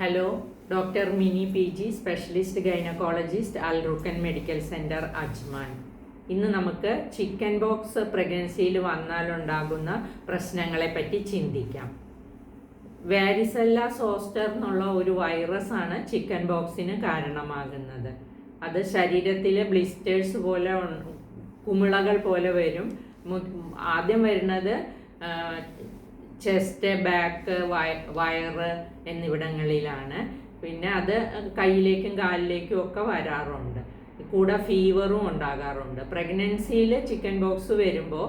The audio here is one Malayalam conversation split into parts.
Hello doctor Mini P G specialist gynaecologist Al Rukkan medical centre Ajman ഇന്ന് നമുക്ക് ചിക്കൻ ബോക്സ് പ്രഗ്നൻസിയിൽ വന്നാലുണ്ടാകുന്ന പ്രശ്നങ്ങളെപ്പറ്റി ചിന്തിക്കാം. വാരിസെല്ല സോസ്റ്റർ എന്നുള്ള ഒരു വൈറസ് ആണ് ചിക്കൻ ബോക്സിന് കാരണമാകുന്നത്. അത് ശരീരത്തിലെ ബ്ലിസ്റ്റേഴ്സ് പോലെ കുമിളകൾ പോലെ വരും. ആദ്യം വരുന്നത് ചെസ്റ്റ് ബാക്ക് വയറ് എന്നിവിടങ്ങളിലാണ്. പിന്നെ അത് കയ്യിലേക്കും കാലിലേക്കും ഒക്കെ വരാറുണ്ട്. കൂടെ ഫീവറും ഉണ്ടാകാറുണ്ട്. പ്രഗ്നൻസിയിൽ ചിക്കൻ ബോക്സ് വരുമ്പോൾ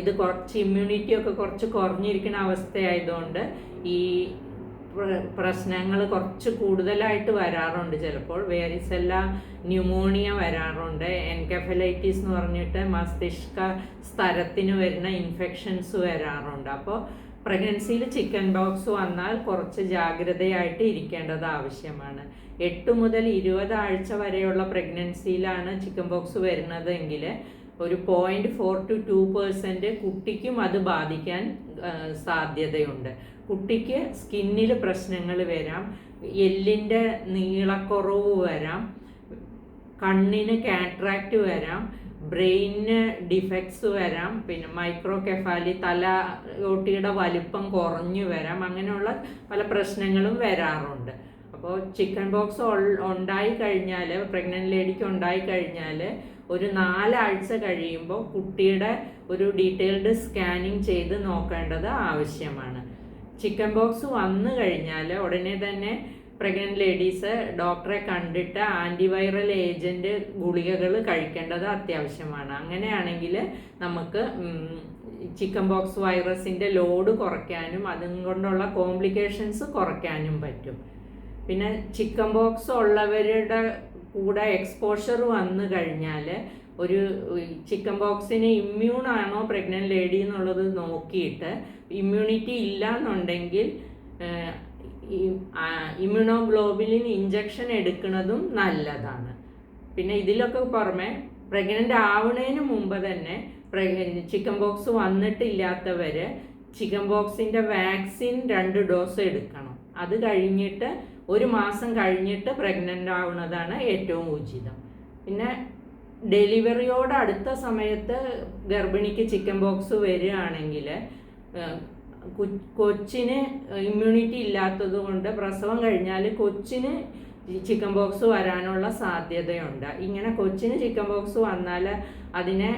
ഇത് കുറച്ച് ഇമ്മ്യൂണിറ്റി ഒക്കെ കുറച്ച് കുറഞ്ഞിരിക്കുന്ന അവസ്ഥയായതുകൊണ്ട് ഈ പ്രശ്നങ്ങൾ കുറച്ച് കൂടുതലായിട്ട് വരാറുണ്ട്. ചിലപ്പോൾ വേരിസെല്ല ന്യൂമോണിയ വരാറുണ്ട്. എൻകെഫലൈറ്റിസ് എന്ന് പറഞ്ഞിട്ട് മസ്തിഷ്ക സ്ഥലത്തിന് വരുന്ന ഇൻഫെക്ഷൻസ് വരാറുണ്ട്. അപ്പോൾ പ്രഗ്നൻസിയിൽ ചിക്കൻ ബോക്സ് വന്നാൽ കുറച്ച് ജാഗ്രതയായിട്ട് ഇരിക്കേണ്ടത് ആവശ്യമാണ്. എട്ട് മുതൽ ഇരുപത് ആഴ്ച വരെയുള്ള പ്രഗ്നൻസിയിലാണ് ചിക്കൻ ബോക്സ് വരുന്നതെങ്കിൽ ഒരു point four two two percent കുട്ടിക്കും അത് ബാധിക്കാൻ സാധ്യതയുണ്ട്. കുട്ടിക്ക് സ്കിന്നിൽ പ്രശ്നങ്ങൾ വരാം എല്ലിന്റെ നീളക്കുറവ് വരാം കണ്ണിന് കാട്രാക്റ്റ് വരാം ബ്രെയിനിന് ഡിഫക്ട്സ് വരാം പിന്നെ മൈക്രോ കെഫാലി തലയോട്ടിയുടെ വലിപ്പം കുറഞ്ഞു വരാം അങ്ങനെയുള്ള പല പ്രശ്നങ്ങളും വരാറുണ്ട്. അപ്പോൾ ചിക്കൻ ബോക്സ് ഉണ്ടായി കഴിഞ്ഞാൽ പ്രഗ്നന്റ് ലേഡിക്ക് ഉണ്ടായി കഴിഞ്ഞാൽ ഒരു നാലാഴ്ച കഴിയുമ്പോൾ കുട്ടിയുടെ ഒരു ഡീറ്റെയിൽഡ് സ്കാനിങ് ചെയ്ത് നോക്കേണ്ടത് ആവശ്യമാണ്. ചിക്കൻ ബോക്സ് വന്നു കഴിഞ്ഞാൽ ഉടനെ തന്നെ പ്രഗ്നന്റ് ലേഡീസ് ഡോക്ടറെ കണ്ടിട്ട് ആന്റിവൈറൽ ഏജന്റ് ഗുളികകൾ കഴിക്കേണ്ടത് അത്യാവശ്യമാണ്. അങ്ങനെയാണെങ്കിൽ നമുക്ക് ചിക്കൻ ബോക്സ് വൈറസിന്റെ ലോഡ് കുറയ്ക്കാനും അതും കൊണ്ടുള്ള കോംപ്ലിക്കേഷൻസ് കുറയ്ക്കാനും പറ്റും. പിന്നെ ചിക്കൻ ബോക്സ് ഉള്ളവരുടെ കൂടെ എക്സ്പോഷർ വന്നു കഴിഞ്ഞാൽ ഒരു ചിക്കൻ ബോക്സിന് ഇമ്മ്യൂൺ ആണോ പ്രഗ്നന്റ് ലേഡി എന്നുള്ളത് നോക്കിയിട്ട് ഇമ്മ്യൂണിറ്റി ഇല്ല എന്നുണ്ടെങ്കിൽ ഇമ്മ്യൂണോഗ്ലോബിലിൻ ഇഞ്ചക്ഷൻ എടുക്കുന്നതും നല്ലതാണ്. പിന്നെ ഇതിലൊക്കെ പുറമെ പ്രഗ്നന്റ് ആവുന്നതിന് മുമ്പ് തന്നെ ചിക്കൻ ബോക്സ് വന്നിട്ടില്ലാത്തവർ ചിക്കൻ ബോക്സിന്റെ വാക്സിൻ രണ്ട് ഡോസ് എടുക്കണം. അത് കഴിഞ്ഞിട്ട് ഒരു മാസം കഴിഞ്ഞിട്ട് പ്രഗ്നന്റ് ആവുന്നതാണ് ഏറ്റവും ഉചിതം. പിന്നെ ഡെലിവറിയോട് അടുത്ത സമയത്ത് ഗർഭിണിക്ക് ചിക്കൻ ബോക്സ് വരികയാണെങ്കിൽ കൊച്ചിന് ഇമ്മ്യൂണിറ്റി ഇല്ലാത്തത് കൊണ്ട് പ്രസവം കഴിഞ്ഞാൽ കൊച്ചിന് ചിക്കൻ ബോക്സ് വരാനുള്ള സാധ്യതയുണ്ട്. ഇങ്ങനെ കൊച്ചിന് ചിക്കൻ ബോക്സ് വന്നാൽ അതിനെ